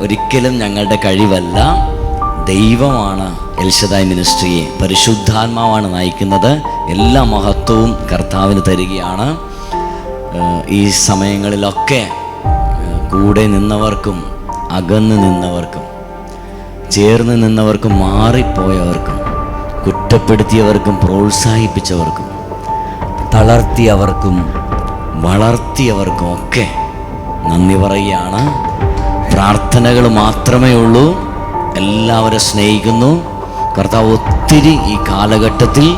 ഒരിക്കലും ഞങ്ങളുടെ കഴിവല്ല. ദൈവമാണ് എൽഷദായ് മിനിസ്ട്രിയെ. പരിശുദ്ധാത്മാവാണ് നയിക്കുന്നത്. എല്ലാ മഹത്വവും കർത്താവിന് തരികയാണ്. ഈ സമയങ്ങളിലൊക്കെ കൂടെ നിന്നവർക്കും അകന്ന് നിന്നവർക്കും ചേർന്ന് നിന്നവർക്കും മാറിപ്പോയവർക്കും കുറ്റപ്പെടുത്തിയവർക്കും പ്രോത്സാഹിപ്പിച്ചവർക്കും തളർത്തിയവർക്കും വളർത്തിയവർക്കും ഒക്കെ നന്ദി പറയുകയാണ്. പ്രാർത്ഥനകൾ മാത്രമേ ഉള്ളൂ. എല്ലാവരും സ്നേഹിക്കുന്നു. കർത്താവ് ഒത്തിരി ഈ കാലഘട്ടത്തിൽ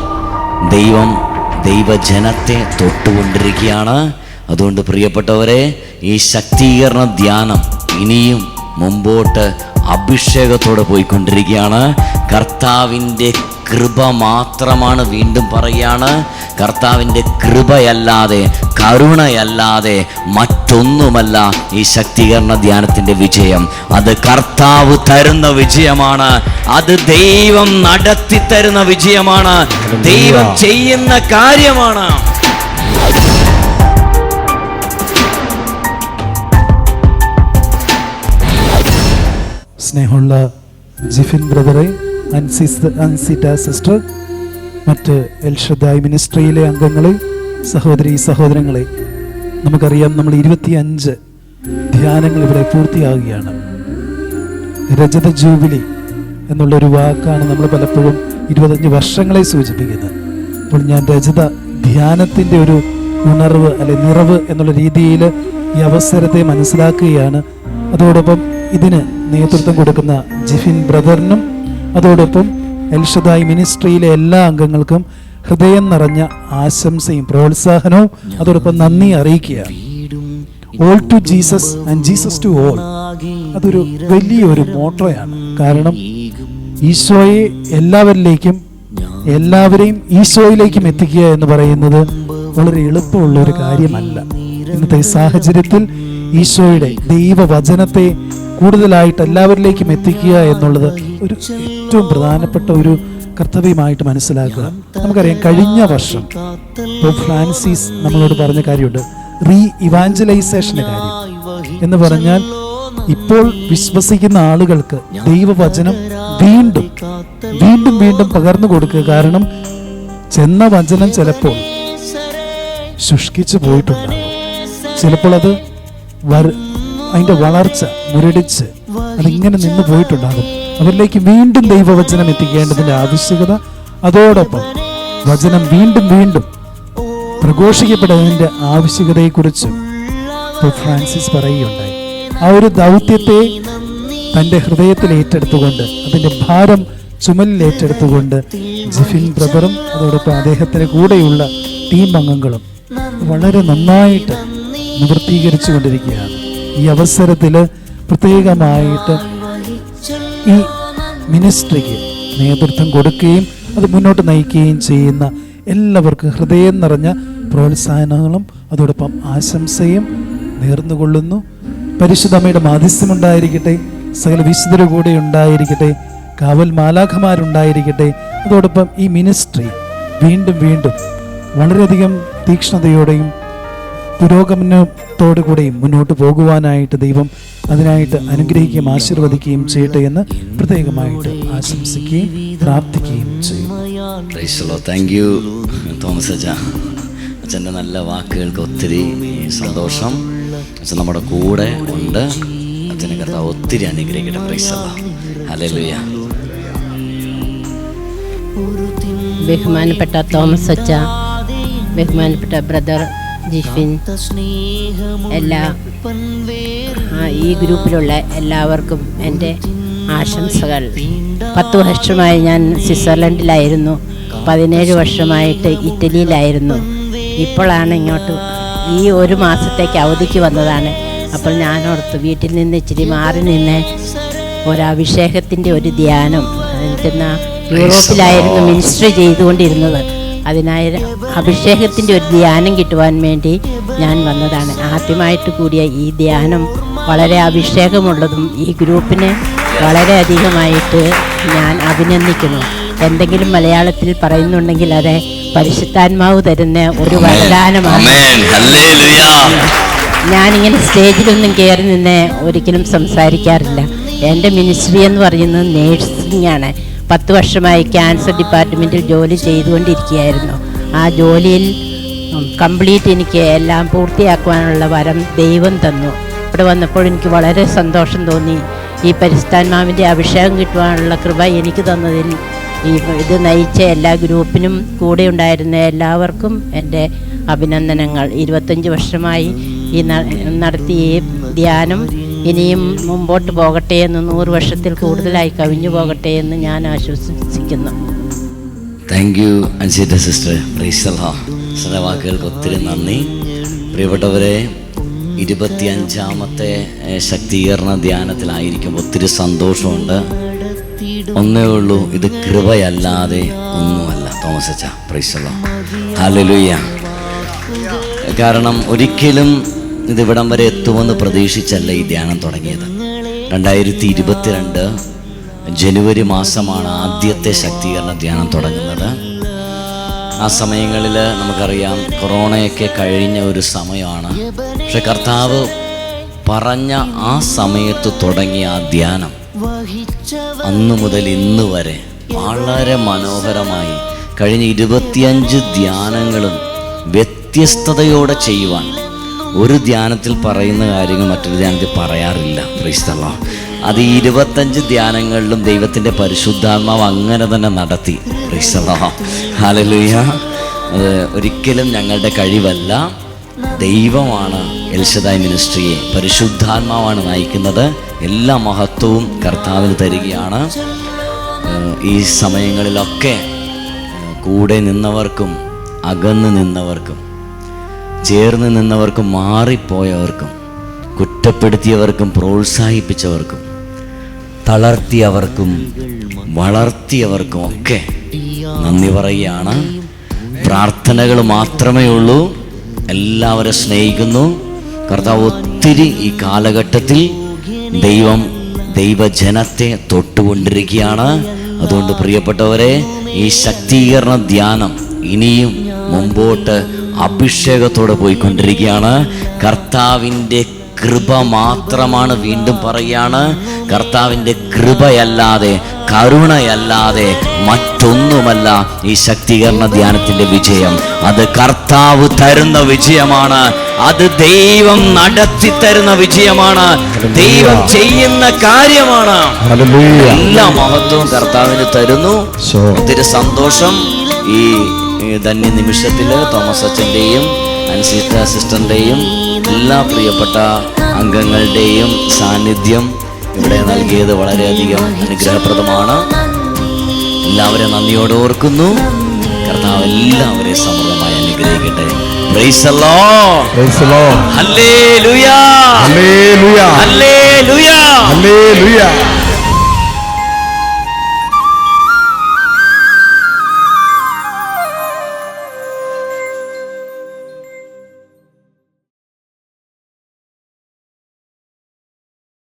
ദൈവം ദൈവജനത്തെ തൊട്ടുകൊണ്ടിരിക്കുകയാണ്. അതുകൊണ്ട് പ്രിയപ്പെട്ടവരെ ഈ ശക്തീകരണ ധ്യാനം ഇനിയും മുമ്പോട്ട് അഭിഷേകത്തോടെ പോയിക്കൊണ്ടിരിക്കുകയാണ്. കർത്താവിന്റെ കൃപ മാത്രമാണ് വീണ്ടും പറയാണ്. കർത്താവിന്റെ കൃപയല്ലാതെ കരുണയല്ലാതെ മറ്റൊന്നുമല്ല ഈ ശക്തീകരണ ധ്യാനത്തിന്റെ വിജയം. അത് കർത്താവ് തരുന്ന വിജയമാണ്. അത് ദൈവം നടത്തി തരുന്ന വിജയമാണ്. ദൈവം ചെയ്യുന്ന കാര്യമാണ്. സ്നേഹമുള്ള ജിഫിൻ ബ്രദറെ അൻസിസ് അൻസിറ്റ സിസ്റ്റർ മറ്റ് എൽഷദായ് മിനിസ്ട്രിയിലെ അംഗങ്ങളെ സഹോദരി സഹോദരങ്ങളെ നമുക്കറിയാം നമ്മൾ ഇരുപത്തിയഞ്ച് ധ്യാനങ്ങൾ ഇവിടെ പൂർത്തിയാകുകയാണ് രജത ജൂബിലി എന്നുള്ളൊരു വാക്കാണ് നമ്മൾ പലപ്പോഴും ഇരുപത്തഞ്ച് വർഷങ്ങളെ സൂചിപ്പിക്കുന്നത്. അപ്പോൾ ഞാൻ രജത ധ്യാനത്തിന്റെ ഒരു ഉണർവ് അല്ലെ നിറവ് എന്നുള്ള രീതിയിൽ ഈ അവസരത്തെ മനസ്സിലാക്കുകയാണ്. അതോടൊപ്പം ഇതിന് നേതൃത്വം കൊടുക്കുന്ന ജിഫിൻ ബ്രദറിനും അതോടൊപ്പം എൽഷദായ് മിനിസ്ട്രിയിലെ എല്ലാ അംഗങ്ങൾക്കും ഹൃദയം നിറഞ്ഞ ആശംസയും പ്രോത്സാഹനവും അതോടൊപ്പം നന്ദി അറിയിക്കുക. All to Jesus and Jesus to all അതൊരു വലിയൊരു മോട്ടോയാണ്. കാരണം ഈശോയെ എല്ലാവരിലേക്കും എല്ലാവരെയും ഈശോയിലേക്കും എത്തിക്കുക എന്ന് പറയുന്നത് വളരെ എളുപ്പമുള്ള ഒരു കാര്യമല്ല. ഇന്നത്തെ സാഹചര്യത്തിൽ ഈശോയുടെ ദൈവവചനത്തെ കൂടുതലായിട്ട് എല്ലാവരിലേക്കും എത്തിക്കുക എന്നുള്ളത് ഒരു ഏറ്റവും പ്രധാനപ്പെട്ട ഒരു കർത്തവ്യമായിട്ട് മനസ്സിലാക്കുക. നമുക്കറിയാം കഴിഞ്ഞ വർഷം ഫ്രാൻസിസ് നമ്മളോട് പറഞ്ഞ കാര്യമുണ്ട്. റീ ഇവാഞ്ചലൈസേഷന്റെ കാര്യം. എന്ന് പറഞ്ഞാൽ ഇപ്പോൾ വിശ്വസിക്കുന്ന ആളുകൾക്ക് ദൈവവചനം വീണ്ടും വീണ്ടും വീണ്ടും പകർന്നു കൊടുക്കുക. കാരണം ചെന്ന വചനം ചിലപ്പോൾ ശുഷ്കിച്ചു പോയിട്ടുണ്ടാകും. ചിലപ്പോൾ അത് അതിന്റെ വളർച്ച മുരടിച്ച് അതിങ്ങനെ നിന്ന് പോയിട്ടുണ്ടാകും. അവരിലേക്ക് വീണ്ടും ദൈവവചനം എത്തിക്കേണ്ടതിന്റെ ആവശ്യകത അതോടൊപ്പം വചനം വീണ്ടും വീണ്ടും പ്രഘോഷിക്കപ്പെടുന്നതിന്റെ ആവശ്യകതയെക്കുറിച്ചും ഫ്രാൻസിസ് പറയുകയുണ്ടായി. ആ ഒരു ദൗത്യത്തെ തന്റെ ഹൃദയത്തിൽ ഏറ്റെടുത്തുകൊണ്ട് അതിന്റെ ഭാരം ചുമലിൽ ഏറ്റെടുത്തുകൊണ്ട് ജിഫിൻ ബ്രദറും അതോടൊപ്പം അദ്ദേഹത്തിന് കൂടെയുള്ള ടീം അംഗങ്ങളും വളരെ നന്നായിട്ട് നിവൃത്തീകരിച്ചു കൊണ്ടിരിക്കുകയാണ് ഈ അവസരത്തിൽ പ്രത്യേകമായിട്ട് ഈ മിനിസ്ട്രിക്ക് നേതൃത്വം കൊടുക്കുകയും അത് മുന്നോട്ട് നയിക്കുകയും ചെയ്യുന്ന എല്ലാവർക്കും ഹൃദയം നിറഞ്ഞ പ്രോത്സാഹനങ്ങളും അതോടൊപ്പം ആശംസയും നേർന്നുകൊള്ളുന്നു. പരിശുദ്ധമ്മയുടെ മാധ്യസ്ഥമുണ്ടായിരിക്കട്ടെ സകല വിശുദ്ധര കൂടെ ഉണ്ടായിരിക്കട്ടെ കാവൽ മാലാഖമാരുണ്ടായിരിക്കട്ടെ അതോടൊപ്പം ഈ മിനിസ്ട്രി വീണ്ടും വീണ്ടും വളരെയധികം തീക്ഷ്ണതയോടെയും പുരോഗമനത്തോടു കൂടെയും മുന്നോട്ട് പോകുവാനായിട്ട് ദൈവം അതിനായിട്ട് അനുഗ്രഹിക്കുകയും ആശീർവദിക്കുകയും ചെയ്യട്ടെ എന്ന് പ്രത്യേകമായിട്ട് ആശംസിക്കുകയും പ്രാർത്ഥിക്കുകയും ചെയ്യും. താങ്ക് യു തോമസ് അച്ഛ. അച്ഛന്റെ നല്ല വാക്കുകൾക്ക് ഒത്തിരി സന്തോഷം. അച്ഛൻ നമ്മുടെ കൂടെ ഉണ്ട്. അച്ഛനെ കർത്താവ് ഒത്തിരി അനുഗ്രഹിക്കട്ടെ. പ്രൈസ് ബഹുമാനപ്പെട്ട തോമസ് അച്ച ബഹുമാനപ്പെട്ട ബ്രദർ ജിഫിൻ. എല്ലാ ഈ ഗ്രൂപ്പിലുള്ള എല്ലാവർക്കും എന്റെ ആശംസകൾ. പത്ത് വർഷമായി ഞാൻ സ്വിറ്റ്സർലൻഡിലായിരുന്നു. പതിനേഴ് വർഷമായിട്ട് ഇറ്റലിയിലായിരുന്നു. ഇപ്പോഴാണ് ഇങ്ങോട്ട് ഈ ഒരു മാസത്തേക്ക് അവധിക്ക് വന്നതാണ്. അപ്പോൾ ഞാനോർത്ത് വീട്ടിൽ നിന്ന് ഇച്ചിരി മാറി നിന്ന് ഒരഭിഷേകത്തിന്റെ ഒരു ധ്യാനം. എനിക്കെന്നാ യൂറോപ്പിലായിരുന്നു മിനിസ്ട്രി ചെയ്തുകൊണ്ടിരുന്നത്. അതിനായി അഭിഷേകത്തിന്റെ ഒരു ധ്യാനം കിട്ടുവാൻ വേണ്ടി ഞാൻ വന്നതാണ്. ആദ്യമായിട്ട് കൂടിയ ഈ ധ്യാനം വളരെ അഭിഷേകമുള്ളതും ഈ ഗ്രൂപ്പിനെ വളരെയധികമായിട്ട് ഞാൻ അഭിനന്ദിക്കുന്നു. എന്തെങ്കിലും മലയാളത്തിൽ പറയുന്നുണ്ടെങ്കിൽ അത് പരിശുദ്ധാത്മാവ് തരുന്ന ഒരു വരദാനമാണ്. ഞാനിങ്ങനെ സ്റ്റേജിലൊന്നും കയറി നിന്ന് ഒരിക്കലും സംസാരിക്കാറില്ല. എന്റെ മിനിസ്ട്രി എന്ന് പറയുന്നത് നേഴ്സിംഗ് ആണ്. പത്ത് വർഷമായി ക്യാൻസർ ഡിപ്പാർട്ട്മെന്റിൽ ജോലി ചെയ്തുകൊണ്ടിരിക്കുകയായിരുന്നു. ആ ജോലിയിൽ കംപ്ലീറ്റ് എനിക്ക് എല്ലാം പൂർത്തിയാക്കുവാനുള്ള വരം ദൈവം തന്നു. ഇവിടെ വന്നപ്പോൾ എനിക്ക് വളരെ സന്തോഷം തോന്നി. ഈ പരിസ്ഥാന്മാവിന്റെ അഭിഷേകം കിട്ടുവാനുള്ള കൃപ എനിക്ക് തന്നതിൽ ഈ ഇത് നയിച്ച എല്ലാ ഗ്രൂപ്പിനും കൂടെ ഉണ്ടായിരുന്ന എല്ലാവർക്കും എന്റെ അഭിനന്ദനങ്ങൾ. ഇരുപത്തഞ്ച് വർഷമായി ഈ നടത്തിയ ധ്യാനം ഇനിയും മുമ്പോട്ട് പോകട്ടെ എന്ന് നൂറ് വർഷത്തിൽ കൂടുതലായി കവിഞ്ഞു പോകട്ടെ എന്ന് ഞാൻ ആശ്വസിക്കുന്നു. താങ്ക് യു അൻസിറ്റ സിസ്റ്റർ വാക്കുകൾക്ക് ഒത്തിരി നന്ദി. പ്രിയപ്പെട്ടവരെ ഇരുപത്തിയഞ്ചാമത്തെ ശക്തീകരണ ധ്യാനത്തിലായിരിക്കും ഒത്തിരി സന്തോഷമുണ്ട്. ഒന്നേ ഉള്ളൂ ഇത് കൃപയല്ലാതെ ഒന്നുമല്ല. തോമസ് അച്ഛ പ്രൈസലോ ഹാലലുയ്യ കാരണം ഒരിക്കലും ഇത് ഇവിടം വരെ എത്തുമെന്ന് പ്രതീക്ഷിച്ചല്ല ഈ ധ്യാനം തുടങ്ങിയത്. രണ്ടായിരത്തി ഇരുപത്തിരണ്ട് ജനുവരി മാസമാണ് ആദ്യത്തെ ശക്തീകരണ ധ്യാനം തുടങ്ങുന്നത്. ആ സമയങ്ങളിൽ നമുക്കറിയാം കൊറോണയൊക്കെ കഴിഞ്ഞ ഒരു സമയമാണ്. പക്ഷെ കർത്താവ് പറഞ്ഞ ആ സമയത്ത് തുടങ്ങിയ ആ ധ്യാനം അന്നു മുതൽ ഇന്ന് വരെ വളരെ മനോഹരമായി കഴിഞ്ഞ ഇരുപത്തിയഞ്ച് ധ്യാനങ്ങളും വ്യത്യസ്തതയോടെ ചെയ്യുവാൻ ഒരു ധ്യാനത്തിൽ പറയുന്ന കാര്യങ്ങൾ മറ്റൊരു ധ്യാനത്തിൽ പറയാറില്ല. ക്രൈസ്തവ അത് ഇരുപത്തഞ്ച് ധ്യാനങ്ങളിലും ദൈവത്തിന്റെ പരിശുദ്ധാത്മാവ് അങ്ങനെ തന്നെ നടത്തി. ക്രൈസ്തവ ഹാലലുയ്യ അത് ഒരിക്കലും ഞങ്ങളുടെ കഴിവല്ല. ദൈവമാണ് എൽഷദായ് മിനിസ്ട്രിയെ പരിശുദ്ധാത്മാവാണ് നയിക്കുന്നത്. എല്ലാ മഹത്വവും കർത്താവിന് തരികയാണ്. ഈ സമയങ്ങളിലൊക്കെ കൂടെ നിന്നവർക്കും അകന്ന് നിന്നവർക്കും ചേർന്ന് നിന്നവർക്കും മാറിപ്പോയവർക്കും കുറ്റപ്പെടുത്തിയവർക്കും പ്രോത്സാഹിപ്പിച്ചവർക്കും തളർത്തിയവർക്കും വളർത്തിയവർക്കും ഒക്കെ നന്ദി പറയുകയാണ്. പ്രാർത്ഥനകൾ മാത്രമേ ഉള്ളൂ. എല്ലാവരും സ്നേഹിക്കുന്നു. കർത്താവ് ഒത്തിരി ഈ കാലഘട്ടത്തിൽ ദൈവം ദൈവജനത്തെ തൊട്ടുകൊണ്ടിരിക്കുകയാണ്. അതുകൊണ്ട് പ്രിയപ്പെട്ടവരെ ഈ ശക്തീകരണ ധ്യാനം ഇനിയും മുമ്പോട്ട് അഭിഷേകത്തോടെ പോയിക്കൊണ്ടിരിക്കുകയാണ്. കർത്താവിന്റെ കൃപ മാത്രമാണ് വീണ്ടും പറയുകയാണ്. കർത്താവിന്റെ കൃപയല്ലാതെ കരുണയല്ലാതെ മറ്റൊന്നുമല്ല ഈ ശക്തീകരണ ധ്യാനത്തിന്റെ വിജയം. അത് കർത്താവ് തരുന്ന വിജയമാണ്. അത് ദൈവം നടത്തി തരുന്ന വിജയമാണ്. ദൈവം ചെയ്യുന്ന കാര്യമാണ്. എല്ലാ മഹത്വവും കർത്താവിന് തരുന്നു. ഒത്തിരി സന്തോഷം. ഈ ധന്യ നിമിഷത്തിൽ തോമസ് അച്ഛന്റെയും അൻസിത്ത സിസ്റ്ററിന്റെയും എല്ലാ പ്രിയപ്പെട്ട അംഗങ്ങളുടെയും സാന്നിധ്യം ഇവിടെ നൽകിയത് വളരെയധികം അനുഗ്രഹപ്രദമാണ്. എല്ലാവരെയും നന്ദിയോടെ ഓർക്കുന്നു. കർത്താവ് എല്ലാവരെയും സമൃദ്ധമായി അനുഗ്രഹിക്കട്ടെ. Praise praise Lord. Praise the Lord. Hallelujah